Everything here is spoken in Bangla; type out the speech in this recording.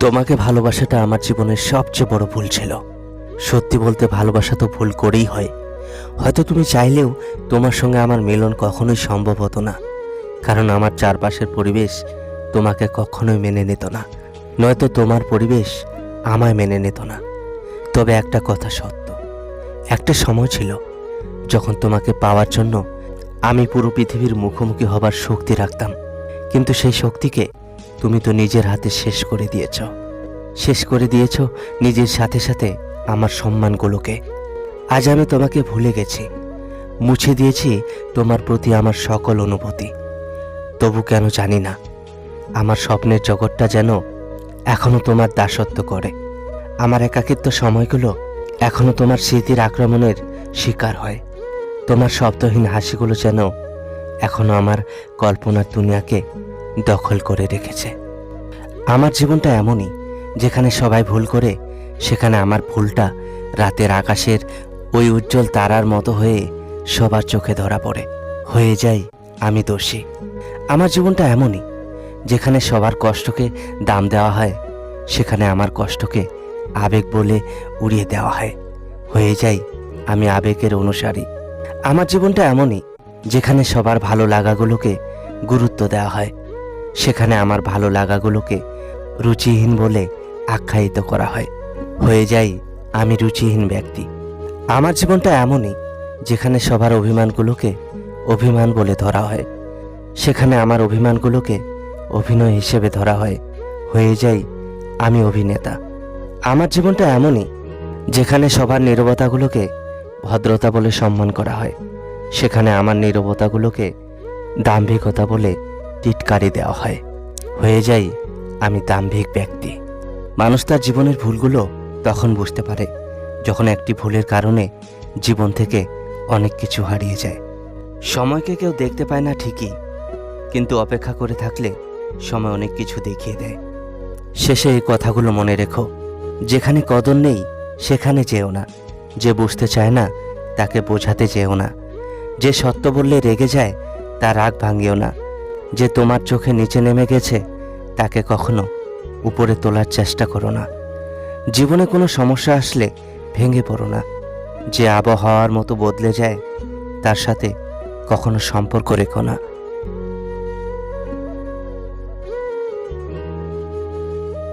তোমাকে ভালোবাসাটা আমার জীবনের সবচেয়ে বড় ভুল ছিল। সত্যি বলতে ভালোবাসা তো ভুল করেই হয়। হয়তো তুমি চাইলেও তোমার সঙ্গে আমার মিলন কখনোই সম্ভব হতো না। কারণ আমার চারপাশের পরিবেশ তোমাকে কখনোই মেনে নিত না। নয়তো তোমার পরিবেশ আমায় মেনে নিত না। তবে একটা কথা সত্য। একটা সময় ছিল যখন তোমাকে পাওয়ার জন্য আমি পুরো পৃথিবীর মুখোমুখি হবার শক্তি রাখতাম। কিন্তু সেই শক্তিকে তুমি তো নিজের হাতে শেষ করে দিয়েছ। শেষ করে দিয়েছ নিজের সাথে সাথে আমার সম্মানগুলোকে। আজ আমি তোমাকে ভুলে গেছি। মুছে দিয়েছি তোমার প্রতি আমার সকল অনুভূতি। তবু কেন জানি না, আমার স্বপ্নের জগৎটা যেন এখনও তোমার দাসত্ব করে। আমার একাকিত্ব সময়গুলো এখনও তোমার স্মৃতির আক্রমণের শিকার হয়। তোমার শব্দহীন হাসিগুলো যেন এখনও আমার কল্পনার দুনিয়াকে দখল করে রেখেছে। আমার জীবনটা এমনই, যেখানে সবাই ভুল করে, সেখানে আমার ভুলটা রাতের আকাশের ওই উজ্জ্বল তারার মতো হয়ে সবার চোখে ধরা পড়ে। হয়ে যাই আমি দোষী। আমার জীবনটা এমনই, যেখানে সবার কষ্টকে দাম দেওয়া হয়, সেখানে আমার কষ্টকে আবেগ বলে উড়িয়ে দেওয়া হয়। হয়ে যাই আমি আবেগের অনুসারী। আমার জীবনটা এমনই, যেখানে সবার ভালো লাগাগুলোকে গুরুত্ব দেওয়া হয়, সেখানে আমার ভালো লাগাগুলোকে রুচিহীন বলে আখ্যায়িত করা হয়। হয়ে যাই আমি রুচিহীন ব্যক্তি। আমার জীবনটা এমনই, যেখানে সবার অভিমানগুলোকে অভিমান বলে ধরা হয়। সেখানে আমার অভিমানগুলোকে অভিনয় হিসেবে ধরা হয়। হয়ে যাই আমি অভিনেতা। আমার জীবনটা এমনই, যেখানে সবার নীরবতাগুলোকে ভদ্রতা বলে সম্মান করা হয়। সেখানে আমার নীরবতাগুলোকে দাম্ভিকতা বলে টিটকারি দেওয়া হয়। হয়ে যাই আমি দাম্ভিক ব্যক্তি। মানুষ তার জীবনের ভুলগুলো তখন বুঝতে পারে, যখন একটি ভুলের কারণে জীবন থেকে অনেক কিছু হারিয়ে যায়। সময়কে কেউ দেখতে পায় না ঠিকই, কিন্তু অপেক্ষা করে থাকলে সময় অনেক কিছু দেখিয়ে দেয়। শেষে এই কথাগুলো মনে রেখো, যেখানে কদর নেই, সেখানে যেও না। যে বুঝতে চায় না, তাকে বোঝাতে যেও না। যে সত্য বললে রেগে যায় তার রাগ ভাঙিও না। যে তোমার চোখে নিচে নেমে গেছে তাকে কখনো উপরে তোলার চেষ্টা করো না। জীবনে কোনো সমস্যা আসলে ভেঙে পড়ো না। যে আবহাওয়ার মতো বদলে যায়, তার সাথে কখনো সম্পর্ক রেখো না।